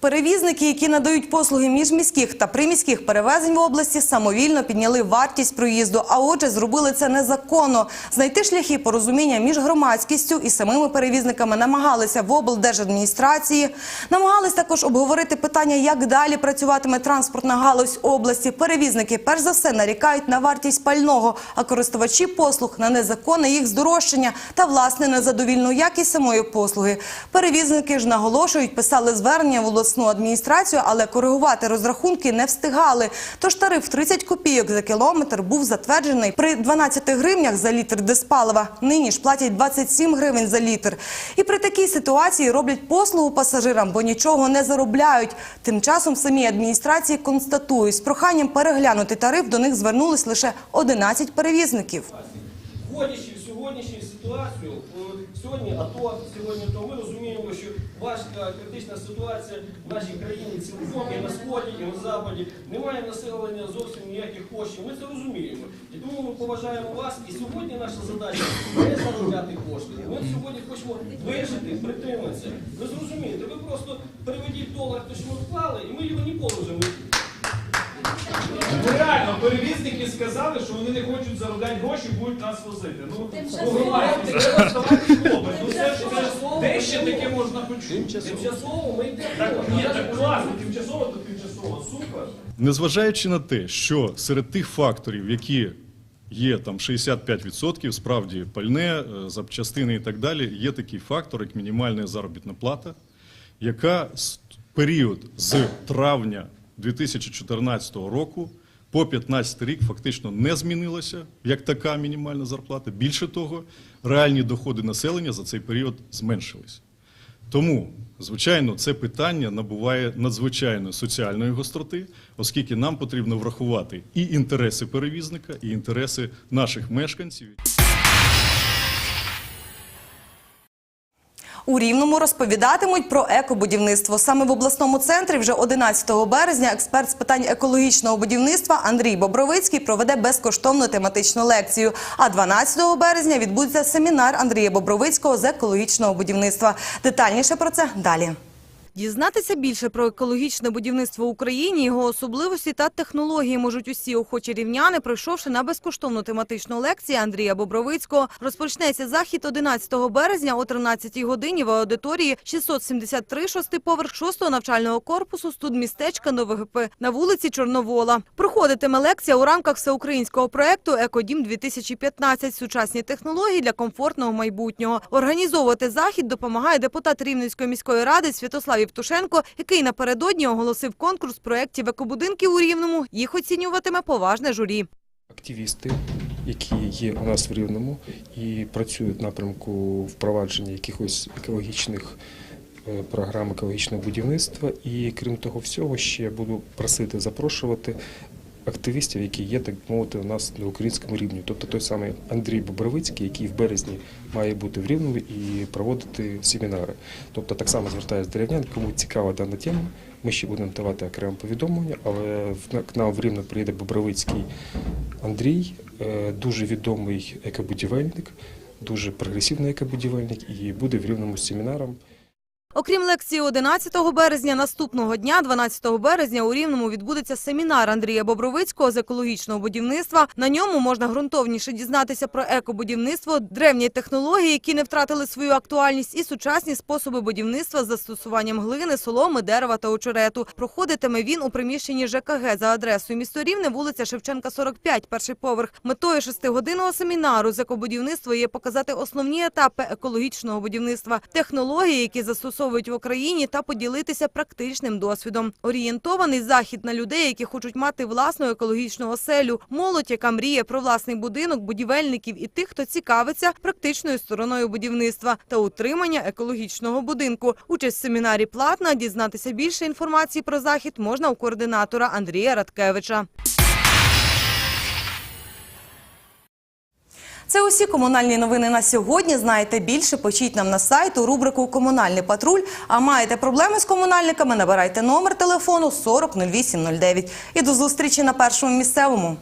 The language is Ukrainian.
Перевізники, які надають послуги міжміських та приміських перевезень в області, самовільно підняли вартість проїзду, а отже, зробили це незаконно. Знайти шляхи порозуміння між громадськістю і самими перевізниками намагалися в облдержадміністрації. Намагались також обговорити питання, як далі працюватиме транспортна галузь області. Перевізники перш за все нарікають на вартість пального, а користувачі послуг на незаконне їх здорожчання та власне незадовільну якість самої послуги. Перевізники ж наголошують, писали звернення в обласну адміністрацію, але коригувати розрахунки не встигали. Тож тариф 30 копійок за кілометр був затверджений при 12 гривнях за літр диспалива. Нині ж платять 27 гривень за літр. І при такій ситуації роблять послугу пасажирам, бо нічого не заробляють. Тим часом в самій адміністрації констатують, з проханням переглянути тариф до них звернулись лише 11 перевізників. Сьогоднішню ситуацію, о, сьогодні АТО, сьогодні то ми розуміємо, що важка критична ситуація в нашій країні цілком і на сході, і на заході. Немає населення зовсім ніяких коштів. Ми це розуміємо. І тому ми поважаємо вас. І сьогодні наша задача не заробляти кошти. Ми сьогодні хочемо вижити, притриматися. Ви зрозумієте, ви просто переведіть долар, те, що ми вклали, і ми його ніколи вже не Ну, Реально, перевізники сказали, що вони не хочуть заробляти гроші, будуть нас возити. Ну, громадськість, треба ставати хлопець. Ну це ж це ж де ще таке можна почути? тимчасово ми йдемо. Так, ні, так класно, тимчасово, то тимчасово, супер. Незважаючи на те, що серед тих факторів, які є там 65%, справді пальне, е, запчастини і так далі, є такий фактор, як мінімальна заробітна плата, яка період з травня 2014 року по 15 рік фактично не змінилася як така мінімальна зарплата. Більше того, реальні доходи населення за цей період зменшилися. Тому, звичайно, це питання набуває надзвичайної соціальної гостроти, оскільки нам потрібно врахувати і інтереси перевізника, і інтереси наших мешканців. У Рівному розповідатимуть про екобудівництво. Саме в обласному центрі вже 11 березня експерт з питань екологічного будівництва Андрій Бобровицький проведе безкоштовну тематичну лекцію. А 12 березня відбудеться семінар Андрія Бобровицького з екологічного будівництва. Детальніше про це далі. Дізнатися більше про екологічне будівництво в Україні, його особливості та технології можуть усі охочі рівняни, пройшовши на безкоштовну тематичну лекцію Андрія Бобровицького. Розпочнеться захід 11 березня о 13 годині в аудиторії 673 шостий поверх 6 навчального корпусу студмістечка НовГП на вулиці Чорновола. Проходитиме лекція у рамках всеукраїнського проекту Екодім 2015 сучасні технології для комфортного майбутнього. Організовувати захід допомагає депутат Рівненської міської ради Святослав Євтушенко, який напередодні оголосив конкурс проєктів екобудинків у Рівному. Їх оцінюватиме поважне журі. активісти, які є у нас в Рівному і працюють в напрямку впровадження якихось екологічних е, програм екологічного будівництва. І крім того всього, ще буду просити запрошувати активістів, які є, так мовити, у нас на українському рівні. Тобто той самий Андрій Бобровицький, який в березні має бути в Рівному і проводити семінари. Тобто так само звертаюся до рівнян, кому цікава дана тема. Ми ще будемо давати окреме повідомлення, але к нам в Рівне приїде Бобровицький Андрій, е, дуже відомий екобудівельник, дуже прогресивний екобудівельник і буде в Рівному семінаром. Окрім лекції 11 березня, наступного дня, 12 березня, у Рівному відбудеться семінар Андрія Бобровицького з екологічного будівництва. На ньому можна ґрунтовніше дізнатися про екобудівництво, древні технології, які не втратили свою актуальність, і сучасні способи будівництва з застосуванням глини, соломи, дерева та очерету. Проходитиме він у приміщенні ЖКГ за адресою місто Рівне, вулиця Шевченка, 45, перший поверх. Метою шестигодинного семінару з екобудівництва є показати основні етапи екологічного будівництва, технології, які застосовують в Україні, та поділитися практичним досвідом. Орієнтований захід на людей, які хочуть мати власну екологічну оселю, молодь, яка мріє про власний будинок, будівельників і тих, хто цікавиться практичною стороною будівництва та утримання екологічного будинку. Участь в семінарі платна. Дізнатися більше інформації про захід можна у координатора Андрія Радкевича. Це усі комунальні новини на сьогодні. Знаєте більше, почіть нам на сайт у рубрику Комунальний патруль. А маєте проблеми з комунальниками? Набирайте номер телефону 400809. І до зустрічі на першому місцевому.